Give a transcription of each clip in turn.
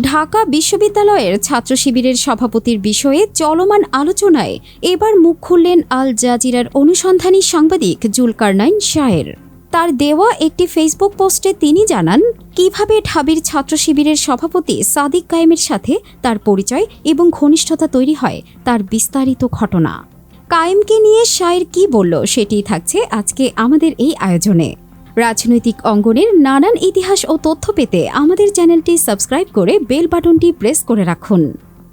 ঢাকা বিশ্ববিদ্যালয়ের ছাত্র শিবিরের সভাপতির বিষয়ে চলমান আলোচনায় এবার মুখ খুললেন আল জাজিরার অনুসন্ধানী সাংবাদিক জুলকারনাইন শাহের তার দেওয়া একটি ফেসবুক পোস্টে তিনি জানান, কীভাবে ঢাবির ছাত্র শিবিরের সভাপতি সাদিক কায়েমের সাথে তার পরিচয় এবং ঘনিষ্ঠতা তৈরি হয় তার বিস্তারিত ঘটনা? কায়েমকে নিয়ে শায়ের কি বলল সেটি থাকছে আজকে আমাদের এই আয়োজনে। রাজনৈতিক অঙ্গনের নানান ইতিহাস ও তথ্য পেতে আমাদের চ্যানেলটি সাবস্ক্রাইব করে বেল বাটনটি প্রেস করে রাখুন।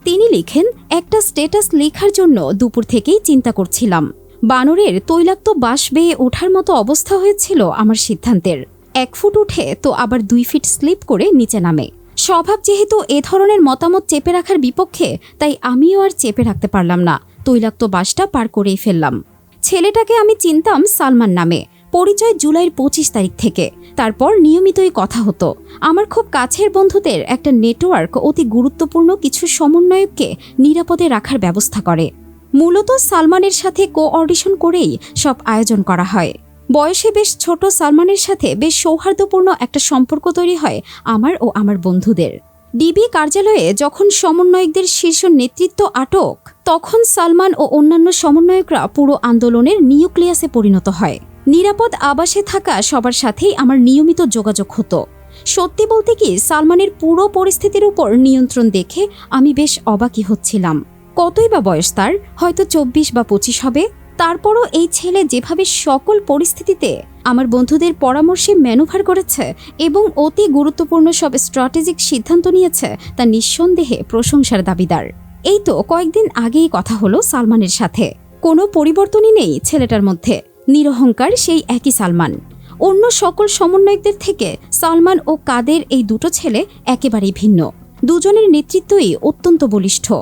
তিনি লিখেন, একটা স্ট্যাটাস লেখার জন্য দুপুর থেকেই চিন্তা করছিলাম। বানরের তৈলাক্ত বাঁশ বেয়ে ওঠার মতো অবস্থা হয়েছিল আমার সিদ্ধান্তের। এক ফুট উঠে তো আবার দুই ফিট স্লিপ করে নিচে নামে। স্বভাব যেহেতু এ ধরনের মতামত চেপে রাখার বিপক্ষে, তাই আমিও আর চেপে রাখতে পারলাম না। তৈলাক্ত বাসটা পার করেই ফেললাম। ছেলেটাকে আমি চিনতাম সালমান নামে। পরিচয় জুলাইয়ের পঁচিশ তারিখ থেকে। তারপর নিয়মিতই কথা হতো। আমার খুব কাছের বন্ধুদের একটা নেটওয়ার্ক অতি গুরুত্বপূর্ণ কিছু সমন্বয়ককে নিরাপদে রাখার ব্যবস্থা করে। মূলত সালমানের সাথে কো অডিশন করেই সব আয়োজন করা হয়। বয়সে বেশ ছোট সালমানের সাথে বেশ সৌহার্দ্যপূর্ণ একটা সম্পর্ক তৈরি হয় আমার ও আমার বন্ধুদের। ডিবি কার্যালয়ে যখন সমন্বয়কদের শীর্ষ নেতৃত্ব আটক, তখন সালমান ও অন্যান্য সমন্বয়করা পুরো আন্দোলনের নিউক্লিয়াসে পরিণত হয়। নিরাপদ আবাসে থাকা সবার সাথেই আমার নিয়মিত যোগাযোগ হতো। সত্যি বলতে কি, সালমানের পুরো পরিস্থিতির উপর নিয়ন্ত্রণ দেখে আমি বেশ অবাকই হচ্ছিলাম। কতই বা বয়স তার? হয়তো চব্বিশ বা পঁচিশ হবে। তারপরও এই ছেলে যেভাবে সকল পরিস্থিতিতে আমার বন্ধুদের পরামর্শে ম্যানুভার করেছে এবং অতি গুরুত্বপূর্ণ সব স্ট্র্যাটেজিক সিদ্ধান্ত নিয়েছে, তা নিঃসন্দেহে প্রশংসার দাবিদার। এই তো কয়েকদিন আগেই কথা হলো সালমানের সাথে। কোনো পরিবর্তনই নেই ছেলেটার মধ্যে। নিরহংকার সেই একই সালমান। অন্য সকল সমন্বয়কদের থেকে সালমান ও কাদের এই দুটো ছেলে একেবারেই ভিন্ন। দুজনের নেতৃত্বই অত্যন্ত বলিষ্ঠ।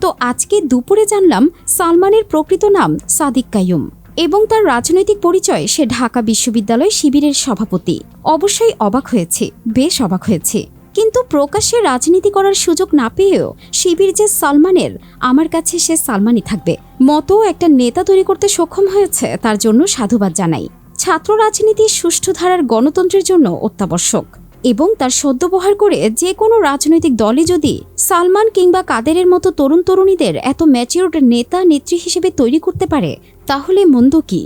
তো আজকে দুপুরে জানলাম সালমানের প্রকৃত নাম সাদিক কায়ুম এবং তার রাজনৈতিক পরিচয় সে ঢাকা বিশ্ববিদ্যালয় শিবিরের সভাপতি। অবশ্যই অবাক হয়েছে, বেশ অবাক হয়েছি। কিন্তু প্রকাশ্যে রাজনীতি করার সুযোগ না পেয়েও শিবির যে সালমানের, আমার কাছে সে সালমানই থাকবে। মতো একটা নেতা তৈরি করতে সক্ষম হয়েছে, তার জন্য সাধুবাদ জানাই। ছাত্র রাজনীতি সুষ্ঠু ধারার গণতন্ত্রের জন্য অত্যাবশ্যক। এবং তার সদ্যবহার করে যে কোনো রাজনৈতিক দলে যদি সালমান কিংবা কাদেরের মতো তরুণ তরুণীদের এত ম্যাচিউরড নেতা নেত্রী হিসেবে তৈরি করতে পারে, তাহলে মন্দ কি?